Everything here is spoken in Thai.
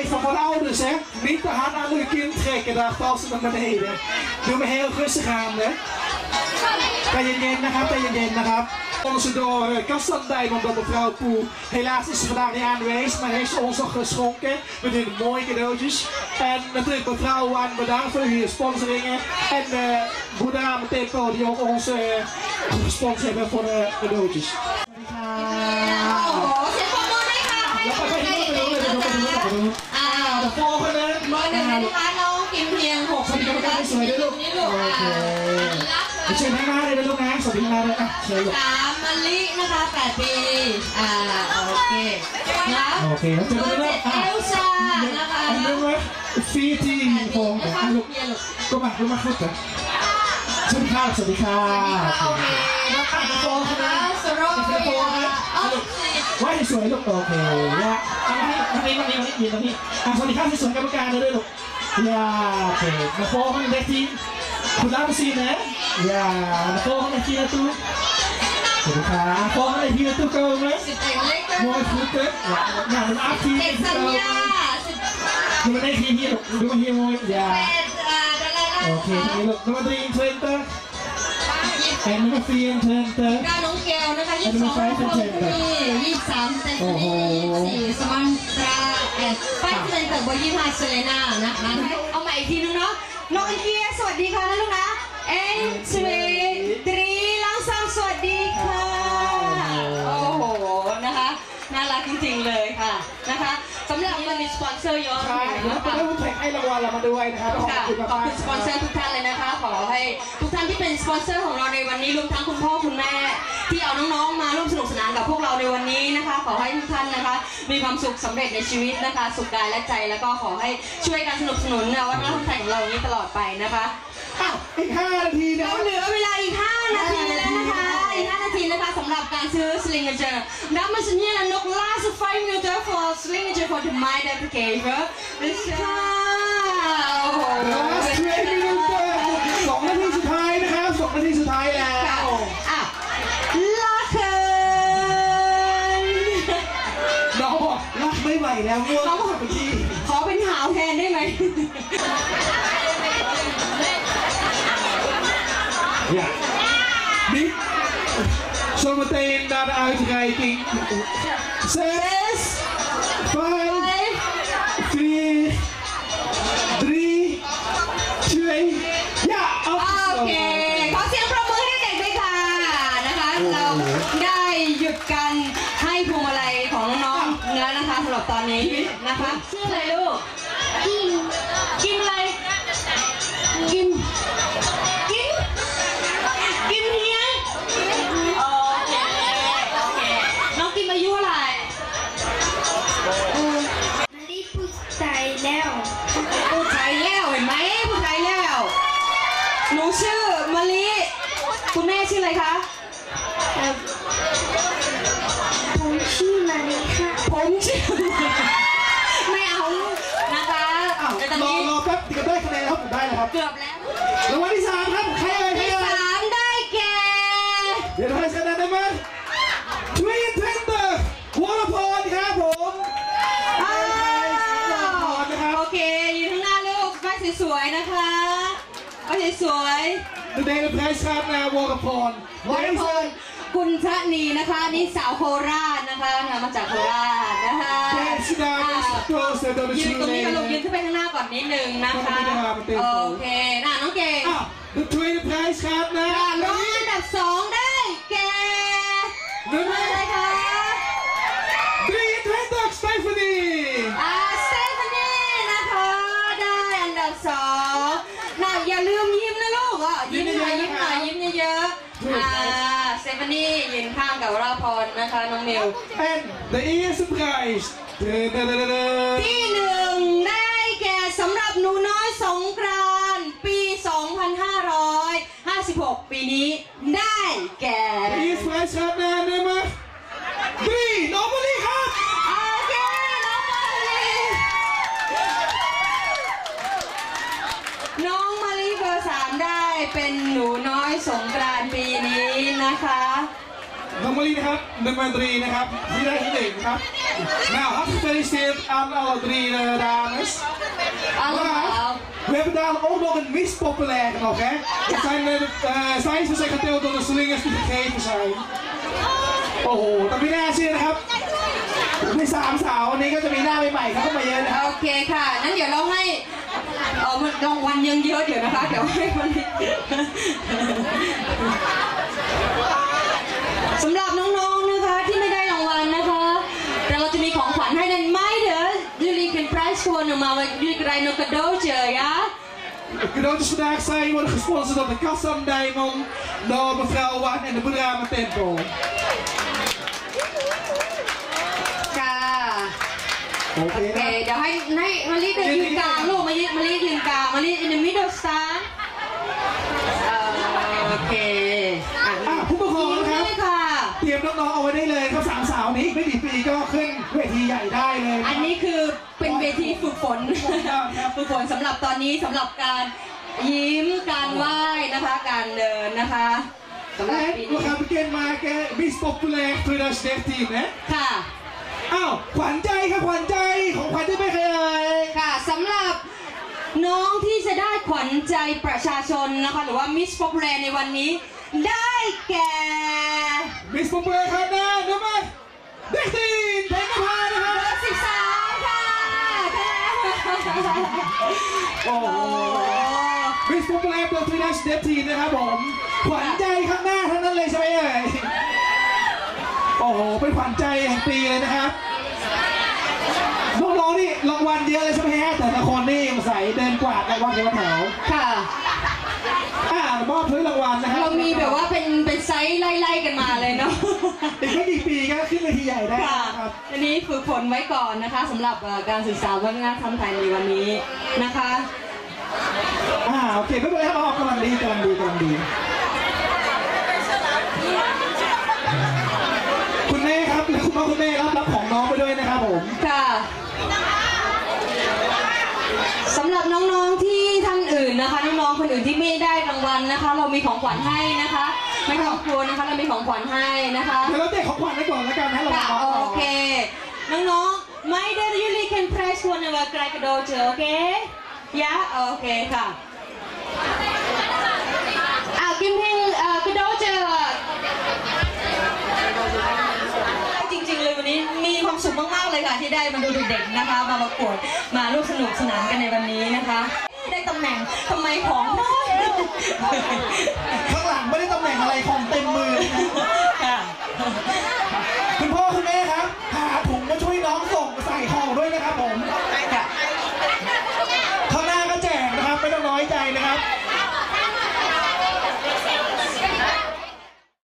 even van ouders, hè. Niet te hard aan je kind trekken, daar valt ze naar beneden. Doe me heel rustig aan, hè. Kan je geen naar gaan, kan je geen naar gaan. Onze door eh, want dat mevrouw Poel helaas is ze vandaag niet aanwezig, maar heeft ze ons nog geschonken. met doen mooie cadeautjes. En natuurlijk mevrouw aan bedankt voor uw sponsoringen. En eh, de broeder aan meteen die ook ons eh, gesponsord hebben voor de cadeautjes. Ja. อ้โหเสียงปรบมือด้วค่ะแล้วไปไปดูไปดูไปดูไปดูไปดูอ่าอ่าเดี๋ยวโฟกันเบอร์หนึ่งนะคะน้องกิมเพียงหกสวัสดีกรรมการสวยด้วยลูกนี่ลูกโออ่าเคเชิญข้างหน้าเลยนะลูกนะสวัสดีข้างหน้าเลยอะเชิญลูกสามมะลินะคะแปดปีอ่าโอเคแล้วโอเคแล้วเจอกันแล้เจ็วเอลซ่านะคะอันนี้ว่าฟีทีโฟงนะนะคะลูกเพียงลูกมาก็มาพูดกันสวัสดีค่ะสวัสดีค่ะโอเคแล้วก็โฟนะคะสโรยอ๋อสิบ ว่าสวยลูกโอเคนี่ยอันนี้อันนี้อันนี้อันนี้ยืนตรงนี้อะสวัสดีค่ะที่สวยกรรมการเลยลูกยาโอเคมาโฟกันเด็กทีคุณรับซีนะยามาโฟกันเด็กทีนะตู้สวัสดีค่ะโฟกันเด็กทีนะตู้เกิร์ลไหมสิบเอ็ดเล็กมวยฟุตเตอร์อย่ามันอัพทีเด็กสัญญาดูมันได้ทีนี้ลูกดูมันทียมวยอย่าโอเคทีนี้ลูกดูมันทีเทรนเตอร์ ยี่สิบแอนด์มันฟรีเอ็นเทรนเตอร์ก้าน้องเกลนะคะยี่สิบสองคนที่ยี่สิบสามเซนติเมตรยี่สิบสี่สมันตราเอ็ดไฟเซนเตอร์บอยยี่ห้าเซเลน่านะคะเอาใหม่อีกทีนึงเนาะน้องอินเดียสวัสดีค่ะนะลูกนะเอ็นสวีตรีลังซัมสวัสดีค่ะ โอ้โหนะคะน่ารักจริงๆเลยค่ะนะคะสำหรับมันมีสปอนเซอร์เยอะใช่แล้วนะก็คะได้ผู้แข่งให้รางวัลเรามาด้วยนะครับขอบค่ะคุณขอบมากคุณสปอนเซอร์ทุกท่านเลยนะคะขอ ให้ทุกท่านที่เป็นสปอนเซอร์ของเราในวันนี้รวมทั้งคุณพ่อคุณแม่ ที่เอาน้องๆมาร่วมสนุกสนานกับพวกเราในวันนี้นะคะ ขอให้ทุกท่านนะคะ มีความสุขสำเร็จในชีวิตนะคะ สุขกายและใจแล้วก็ขอให้ช่วยกันสนับสนุนวัฒนธรรมไทยของเราอย่างนี้ตลอดไปนะคะอ้าวอีก5นาทีนะเราเหลือเวลาอีก5นาทีแล้วนะคะอีก5นาทีนะคะสำหรับการซื้อ Slinger Dames en heren nog laatste 5 minuten voor Slinger voor de meid te geven dus แล้วง่วงสุดทีขอเป็นหาวแทนได้ไหม Ja. Niet. Zometeen naar de uitreiking. Zes, นี้นะคะ ชื่ออะไรลูก กิมกิมอะไร กิมกิมกิมเฮียงโอเค โอเค น้องกิมอายุเท่าไหร่มารีพูดใจแล้ว ผู้ชายแล้วเห็นไหมผู้ชายแล้ว หนูชื่อมะลิคุณแม่ชื่ออะไรคะเอ่อผมชื่อมารีค่ะผมชื่อ เกือบแล้วรางวัลที่สามครับใครเอ่ยใครที่เอ่ยสามได้แก่เดี๋ยวเราให้คะแนนได้ไหมทวีตเทนเตอร์วรพรครับผมอ้าววรพรนะครับโอเคยืนข้างหน้าลูกป้ายสวยๆนะคะป้ายสวย De derde prijs gaat naar Warrepon. ๆวรพล คุณชะนีนะคะ นี่สาวโคราชนะคะมาจากโคราชนะคะ Deze dames gekozen door de ยืนตรงนี้กันลูกยืน Chileenen. ขึ้นไปข้างหน้าก่อนนิดนึงนะคะไม่ได้มาเป็นเต็มโอเคน่ะน้องเก่ง Ah, de tweede prijs gaat ค่ะ naar น้องอันดับสองได้แก่อะไร nummer คะ 23, Stephanie. อาสเตฟานีนะคะ ได้อันดับสองน่ะอย่าลืมยิ้มนะลูกอะยิ้มหน่อยยิ้มหน่อยยิ้มเยอะๆอ่า สเตฟานียืนข้างกับวราพรนะคะน้องมิว En de eerste prijs. Da-da-da-da-da. ที่หนึ่งได้แก่สำหรับหนูน้อยสงกรานต์ปี 2556 ปีนี้ได้แก่ De eerste prijs gaat naar nummer 3, Normally gaat. โอเคน้องมาลีน้องมาลีเบอร์สามได้เป็นหนูน้อยสงกรานต์ปีนี้นะคะ We normally นะครับหนึ่งวันตรีนะครับที่ได้ที่หนึ่งครับ nou hartelijk gefeliciteerd aan alle drie eh, dames Allemaal. we hebben dadelijk ook nog een Miss Populair nog hè dat zijn eh, eh, zij zijn geteld door de slingers die gegeven zijn โอ้โหแต่ไม่น่าเชื่อนะครับในสามสาววันนี้ก็จะมีหน้าใหม่ๆเข้ามาเยอะนะครับโอเคค่ะนั้นเดี๋ยวเราให้เออมันรางวัลยังเยอะเดี๋ยวนะคะ เดี๋ยวให้วันนี้ สำหรับน้องๆนะคะที่ไม่ได้รางวัลนะคะแต่เราจะมีของขวัญให้นั้นไม่เด้อ jullie kunnen prijs gewonnen maar we- jullie krijgen nog cadeautje ja De cadeautjes vandaag zijn worden gesponsord door de Kassam Diamond, door mevrouw Wan en de Boedrama Tempel. ค่ะโอเคโอเคนะเดี๋ยวให้ให้มารีเดินยืนกลางลูกมารีมารียืนกลางมารี in the middle stand เอ่อโอเคอะอะผู้ปกครองนะครับได้ค่ะเตรียมน้องๆเอาไว้ได้เลยครับสามสาวนี้อีกไม่กี่ปีก็ขึ้นเวทีใหญ่ได้เลย อันนี้คือ เป็นเวทีฝึกฝนครับฝึกฝนสำหรับตอนนี้สำหรับการยิ้มการไหว้นะคะการเดินนะคะสำหรับ En ปี we นี้ gaan bekendmaken Miss Populair 2013 hè. ค่ะ อ้าวขวัญใจครับขวัญใจของขวัญจะเป็นใครเอ่ยค่ะสำหรับน้องที่จะได้ขวัญใจประชาชนนะคะ หรือว่า Miss Popular ในวันนี้ ได้แก่ Miss Populair ครับนะน้ำมันเด็กตีนเพลงนภานะค เบ รับ อร์สิบสามค่ะค่ะ โอ้โหโอ้ Miss Populair ปี2013นะครับผมขวัญใจข้างหน้าทั้งนั้นเลยใช่ไหมเอ่ยโอ้โหเป็นขวัญใจแห่งปีเลยนะครับน้องๆนี่รางวัลเยอะเลยใช่ไหมฮะแต่ละคนนี่ใส่เดินกวาดรางวัลคนละแถวค่ะอ่ามอบถ้วยรางวัลนะครับเรามีแบบว่า อีกไม่กี่ปีก็ขึ้นเวทีใหญ่ได้ค่ะนะครับอันนี้ฝึกฝนไว้ก่อนนะคะสำหรับเอ่อการศึกษาวัฒนธรรมไทยในวันนี้นะคะ อ่าโอเคไม่เป็นไรครับออกกำลังดีกำลังดีกำลังดี คุณแม่ครับและคุณพ่อคุณแม่รับรับของน้องไปด้วยนะครับผม ค่ะสำหรับน้องๆที่ท่านอื่นนะคะ น้องๆคนอื่นที่ไม่ได้รางวัลนะคะ เรามีของขวัญให้นะคะ ไม่ต้องกลัวนะคะเรามีของขวัญให้นะคะเดี๋ยวเราแจกของขวัญไปก่อนแล้วกันนะเราค่ะมาโอเค น้องๆ ไม่ได้ really can press one of our crack a dojo โอเคยะโอเคค่ะอ่ากิมเพลงเอ่อกระโดดเจอจริงๆเลยวันนี้มีความสุขมากๆเลยค่ะที่ได้มาดูเด็กๆนะคะ มาประกวดมาร่วมสนุกสนานกันในวันนี้นะคะได้ตำ แหน่งทำไมของน้อยข้างหลังไม่ได้ตำแหน่งอะไรของเต็มมือนะค่ะคุณพ่อคุณแม่ครับ หาถุงมาช่วยน้องส่งใส่ห่อด้วยนะครับผม